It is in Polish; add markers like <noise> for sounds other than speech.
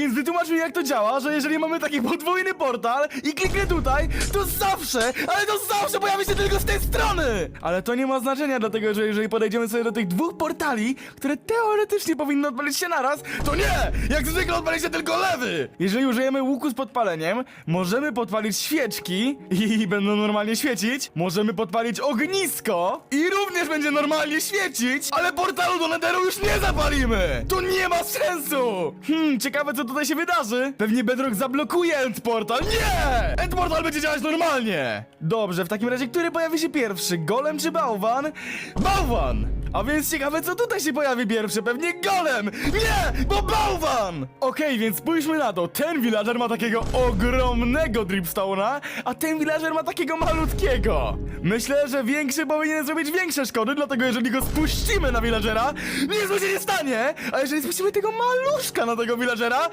więc wytłumacz mi jak to działa, że jeżeli mamy taki podwójny portal i kliknę tutaj, to zawsze, ale to zawsze pojawi się tylko z tej strony! Ale to nie ma znaczenia, dlatego że jeżeli podejdziemy sobie do tych dwóch portali, które teoretycznie powinny odpalić się naraz, to nie! Jak zwykle odpali się tylko lewy! Jeżeli użyjemy łuku z podpaleniem, możemy podpalić świeczki i <laughs> będą normalnie świecić, możemy podpalić ognisko i również będzie normalnie świecić, ale portalu do Netheru już nie zapalimy! To nie ma sensu! Hmm, ciekawe co tutaj się wydarzy. Pewnie Bedrock zablokuje End Portal. Nie! End Portal będzie działać normalnie! Dobrze, w takim razie który pojawi się pierwszy? Golem czy bałwan? Bałwan! A więc ciekawe co tutaj się pojawi pierwszy, pewnie golem! Nie, bo bałwan! Okej, więc spójrzmy na to. Ten villager ma takiego ogromnego dripstone'a, a ten villager ma takiego malutkiego. Myślę, że większy powinien zrobić większe szkody, dlatego jeżeli go spuścimy na villagera, nic mu się nie stanie! A jeżeli spuścimy tego maluszka na tego villagera,